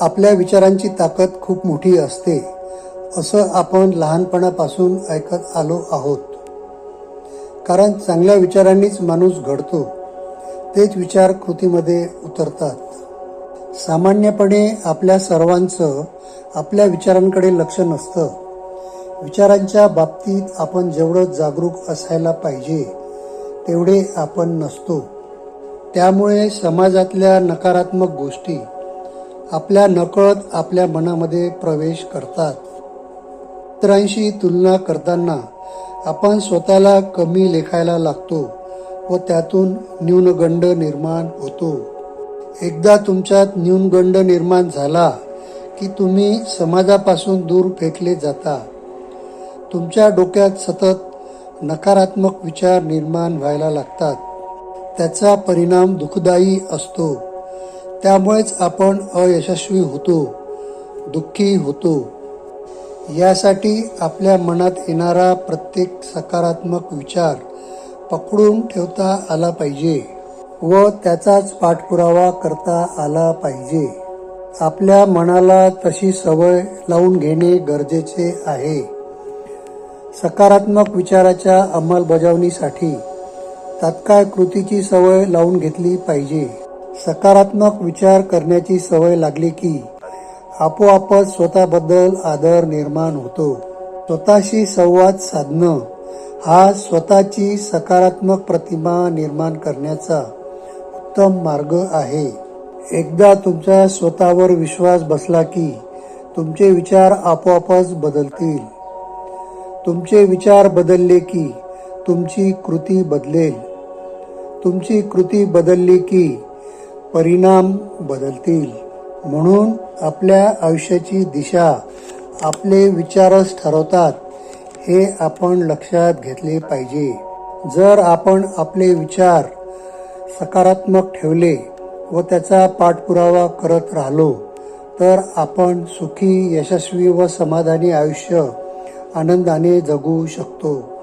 आपल्या विचारांची ताकद खूप मोठी असते असं आपण लहानपणापासून ऐकत आलो आहोत. कारण चांगल्या विचारांनीच माणूस घडतो तेच विचार कृतीमध्ये उतरतात. सामान्यपणे आपल्या सर्वांचं आपल्या विचारांकडे लक्ष नसतं. विचारांच्या बाबतीत आपण जेवढं जागरूक असायला पाहिजे तेवढे आपण नसतो. त्यामुळे समाजातल्या नकारात्मक गोष्टी आपल्या नकळत आपल्या मनामध्ये प्रवेश करतात. इतरांशी तुलना करताना आपण स्वतःला कमी लेखायला लागतो व त्यातून न्यूनगंड निर्माण होतो. एकदा तुमच्यात न्यूनगंड निर्माण झाला की तुम्ही समाजापासून दूर फेकले जाता. तुमच्या डोक्यात सतत नकारात्मक विचार निर्माण व्हायला लागतात. त्याचा परिणाम दुःखदायी असतो. त्यामुळेच आपण अयशस्वी होतो दुःखी होतो. यासाठी आपल्या मनात येणारा प्रत्येक सकारात्मक विचार पकडून ठेवता आला पाहिजे व त्याचाच पाठपुरावा करता आला पाहिजे. आपल्या मनाला तशी सवय लावून घेणे गरजेचे आहे. सकारात्मक विचाराच्या अंमलबजावणीसाठी तात्काळ कृतीची सवय लावून घेतली पाहिजे. सकारात्मक विचार करण्याची सवय लागली की आपोआपच स्वतःबद्दल आदर निर्माण होतो. स्वतःशी संवाद साधणं हा स्वतःची सकारात्मक प्रतिमा निर्माण करण्याचा उत्तम मार्ग आहे. एकदा तुमचा स्वतःवर विश्वास बसला की तुमचे विचार आपोआपच बदलतील. तुमचे विचार बदलले की तुमची कृती बदलेल. तुमची कृती बदलली की परिणाम बदलतील. म्हणून आपल्या आयुष्याची दिशा आपले विचारच ठरवतात हे आपण लक्षात घेतले पाहिजे. जर आपण आपले विचार सकारात्मक ठेवले व त्याचा पाठपुरावा करत राहिलो तर आपण सुखी यशस्वी व समाधानी आयुष्य आनंदाने जगू शकतो.